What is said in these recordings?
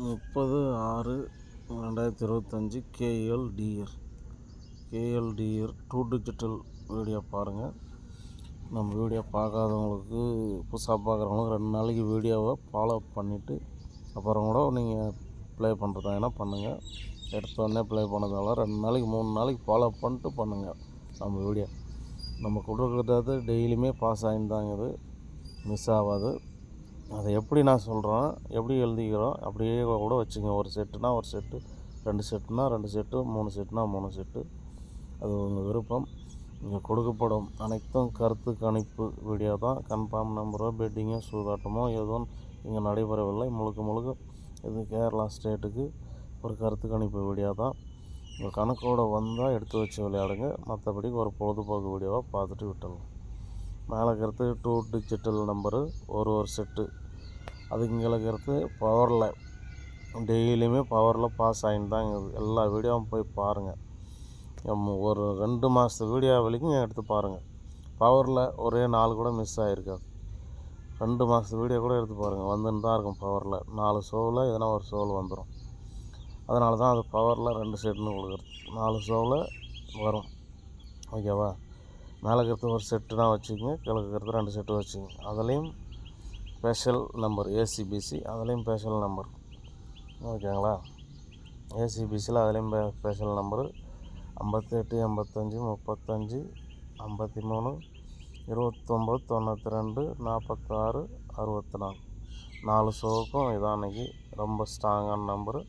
முப்பது ஆறு ரெண்டாயிரத்தி இருபத்தஞ்சி KLDR KLDR to digital video பாருங்கள் நம்ம வீடியோ பார்க்காதவங்களுக்கு புதுசாக பார்க்குறவங்களுக்கு ரெண்டு நாளைக்கு வீடியோவை ஃபாலோ பண்ணிவிட்டு அப்புறம் கூட நீங்கள் ப்ளே பண்ணுறதாங்கன்னா பண்ணுங்கள் எடுத்தோடனே ப்ளே பண்ணதால ரெண்டு நாளைக்கு மூணு நாளைக்கு ஃபாலோ பண்ணிட்டு பண்ணுங்கள் நம்ம வீடியோ நம்ம கொடுக்குறது டெய்லியுமே பாஸ் ஆகிருந்தாங்க இது. மிஸ் ஆகாது. அதை எப்படி நான் சொல்கிறேன் எப்படி எழுதிக்கிறோம் அப்படியே கூட வச்சுங்க. ஒரு செட்டுனா ஒரு செட்டு ரெண்டு செட்டுனா ரெண்டு செட்டு மூணு செட்டுனா மூணு செட்டு. அது உங்கள் விருப்பம். இங்கே கொடுக்கப்படும் அனைத்தும் கருத்து கணிப்பு வீடியோ தான். கன்ஃபார்ம் நம்பரோ பெட்டிங்கோ சூதாட்டமோ எதுவும் இங்கே நடைபெறவில்லை. முழுக்க முழுக்க இது கேரளா ஸ்டேட்டுக்கு ஒரு கருத்து கணிப்பு வீடியோ தான். உங்கள் கணக்கோடு வந்தால் எடுத்து வச்சு விளையாடுங்க. மற்றபடி ஒரு பொழுதுபோக்கு வீடியோவாக பார்த்துட்டு விட்டுடலாம் மேலே இருக்கிறது டூ டிஜிட்டல் நம்பரு ஒரு ஒரு செட்டு அதுக்கு இங்கே இருக்கிறது பவரில் டெய்லியுமே பவரில் பாஸ் ஆகின்னு தான் இருக்குது எல்லா வீடியோவும் போய் பாருங்கள் ஒரு ரெண்டு மாதத்து வீடியோ வரைக்கும் எடுத்து பாருங்கள் பவரில் ஒரே நாள் கூட மிஸ் ஆகிருக்காது ரெண்டு மாதத்து வீடியோ கூட எடுத்து பாருங்கள் வந்துன்னு தான் இருக்கும் பவரில் நாலு ஷோவில் எதனா ஒரு ஷோவில் வந்துடும் அதனால தான் அது பவரில் ரெண்டு செட்டுன்னு கொடுக்குறது நாலு ஷோவில் வரும் ஓகேவா மேலே இருக்கிறது ஒரு செட்டு தான் வச்சுக்கோங்க கிழக்கு இருக்கிறது ரெண்டு செட்டு வச்சுக்கோங்க. அதுலேயும் ஸ்பெஷல் நம்பர் ஏசிபிசி அதுலேயும் ஸ்பெஷல் நம்பர் ஓகேங்களா? ஏசிபிசியில் அதுலேயும் ஸ்பெஷல் நம்பரு ஐம்பத்தெட்டு எண்பத்தஞ்சு முப்பத்தஞ்சு ஐம்பத்தி மூணு இருபத்தொம்போது தொண்ணூற்றி ரெண்டு நாற்பத்தாறு அறுபத்தி நாலு நாலு ஷோவுக்கும் இதான் அன்றைக்கி ரொம்ப ஸ்ட்ராங்கான நம்பரு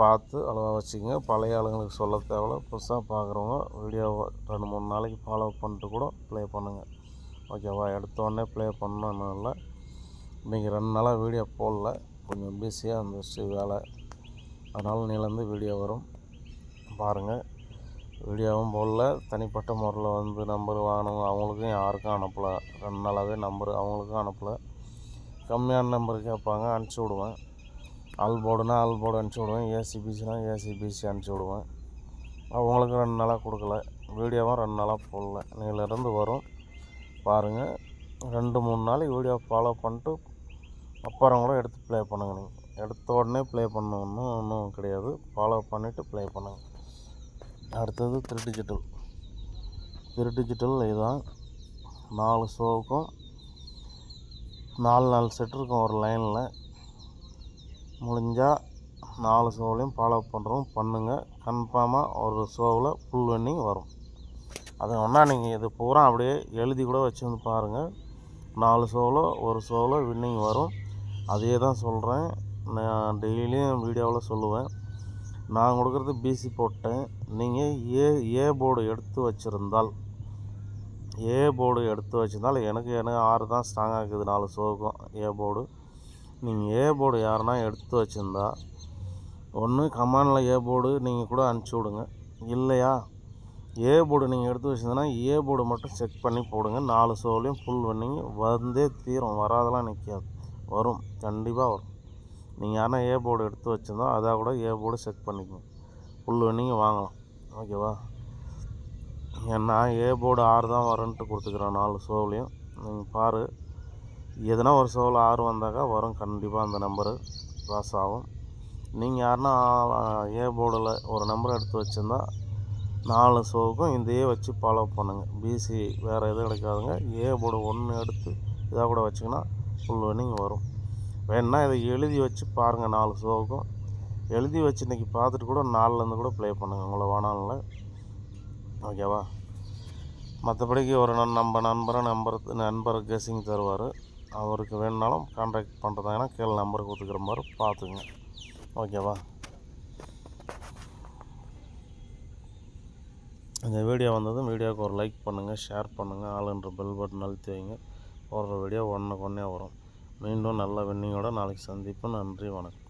பார்த்து அளவாக வச்சுக்கோங்க. பழைய ஆளுங்களுக்கு சொல்ல தேவையில்ல. புதுசாக பார்க்குறவங்க வீடியோவை ரெண்டு மூணு நாளைக்கு ஃபாலோ பண்ணிட்டு கூட ப்ளே பண்ணுங்கள் ஓகேவா எடுத்தோடனே ப்ளே பண்ணணும் இல்லை. இன்றைக்கி ரெண்டு நாளாக வீடியோ போடல. கொஞ்சம் பிஸியாக இருந்துச்சு வேலை. அதனால் நீலேருந்து வீடியோ வரும். பாருங்கள் வீடியோவும் போடல. தனிப்பட்ட முறையில் வந்து நம்பர் வாங்கணும். அவங்களுக்கும் யாருக்கும் அனுப்பலை. ரெண்டு நாளாகவே நம்பர் அவங்களுக்கும் அனுப்பலை. கம்மியான நம்பர் கேட்பாங்க. அனுப்பிச்சி விடுவேன். ஆல் போர்டுனா ஆல் போர்டு அனுப்பிச்சி விடுவேன். ஏசிபிசினா ஏசிபிசி அனுப்பிச்சி விடுவேன். அவங்களுக்கு ரெண்டு நாளாக கொடுக்கல. வீடியோவும் ரெண்டு நாளாக போடல. நீலேருந்து வரும். பாருங்கள் ரெண்டு மூணு நாளைக்கு வீடியோ ஃபாலோ பண்ணிட்டு அப்புறம் கூட எடுத்து ப்ளே பண்ணுங்க நீங்கள் எடுத்த உடனே ப்ளே பண்ணணும் ஒன்றும் கிடையாது. ஃபாலோ பண்ணிவிட்டு ப்ளே பண்ணுங்கள் அடுத்தது த்ரீ டிஜிட்டல் த்ரீ டிஜிட்டல் இதுதான் நாலு ஷோவுக்கும் நாலு நாலு செட் இருக்கும் ஒரு லைனில் முடிஞ்சால் நாலு ஷோவிலையும் ஃபாலோ பண்ணுறோம் பண்ணுங்கள் கன்ஃபார்மாக ஒரு ஷோவில் ஃபுல் வின்னிங் வரும். அது ஒன்றா நீங்கள் இது பூரா அப்படியே எழுதி கூட வச்சுருந்து பாருங்கள் நாலு ஷோவில் ஒரு ஷோவில் வின்னிங் வரும். அதே தான் சொல்கிறேன் நான் டெய்லியும் வீடியோவில் சொல்லுவேன். நான் கொடுக்குறது பிசி போட்டேன். நீங்கள் ஏ ஏ போர்டு எடுத்து வச்சுருந்தால் ஏ போர்டு எடுத்து வச்சுருந்தால் எனக்கு எனக்கு ஆறு தான் ஸ்ட்ராங்காக இருக்குது நாலு ஷோவுக்கும் ஏ போர்டு நீங்கள் ஏ போர்டு யாருன்னா எடுத்து வச்சுருந்தா ஒன்று கமாண்டில் ஏ போர்டு நீங்கள் கூட அனுப்பிச்சி விடுங்க. இல்லையா? ஏ போர்டு நீங்கள் எடுத்து வச்சுருந்தனா ஏ போர்டு மட்டும் செக் பண்ணி போடுங்க. நாலு ஷோலையும் ஃபுல் பண்ணிங்க வந்தே தீரும். வராதெல்லாம் நிற்காது வரும். கண்டிப்பாக வரும். நீங்கள் யாரா ஏ போர்டு எடுத்து வச்சுருந்தா அதாக கூட ஏ போர்டு செக் பண்ணிக்கோங்க. ஃபுல் பண்ணிங்க வாங்கலாம். ஓகேவா ஏன்னா ஏ போர்டு ஆறு தான் வரேன்ட்டு கொடுத்துக்குறேன். நாலு சோலையும். நீங்கள் பாரு. எதனா ஒரு ஷோவில் ஆறு வந்தாக்கா வரும். கண்டிப்பாக அந்த நம்பரு பாஸ் ஆகும். நீங்கள் யாருன்னா ஏ போர்டில் ஒரு நம்பர் எடுத்து வச்சுருந்தா நாலு ஷோவுக்கும் இதையே வச்சு ஃபாலோ பண்ணுங்கள் பிசி வேறு எதுவும் கிடைக்காதுங்க ஏ போர்டு ஒன்று எடுத்து இதாக கூட வச்சிங்கன்னா ஃபுல் வினிங் வரும். வேணுன்னா இதை எழுதி வச்சு பாருங்கள் நாலு ஷோவுக்கும் எழுதி வச்சு இன்றைக்கி பார்த்துட்டு கூட நாலுலேருந்து கூட ப்ளே பண்ணுங்கள் உங்களை வேணாம்ல ஓகேவா மற்றபடிக்கு ஒரு நன் நம்ம நண்பரை நம்பர் நண்பர் கெஸிங் தருவார். அவருக்கு வேணுனாலும் கான்டாக்ட் பண்ணுறதாங்கன்னா கீழே நம்பர் கொடுத்துக்கிற மாதிரி பார்த்துங்க ஓகேவா இந்த வீடியோ வந்ததும் வீடியோவுக்கு ஒரு லைக் பண்ணுங்கள் ஷேர் பண்ணுங்கள் ஆளுன்ற பெல் பட்டன் அழுத்தி வைங்க. போடுற வீடியோ ஒன்றுக்கு ஒன்றே வரும். மீண்டும் நல்ல வெண்ணிங்கோட நாளைக்கு சந்திப்பு நன்றி வணக்கம்.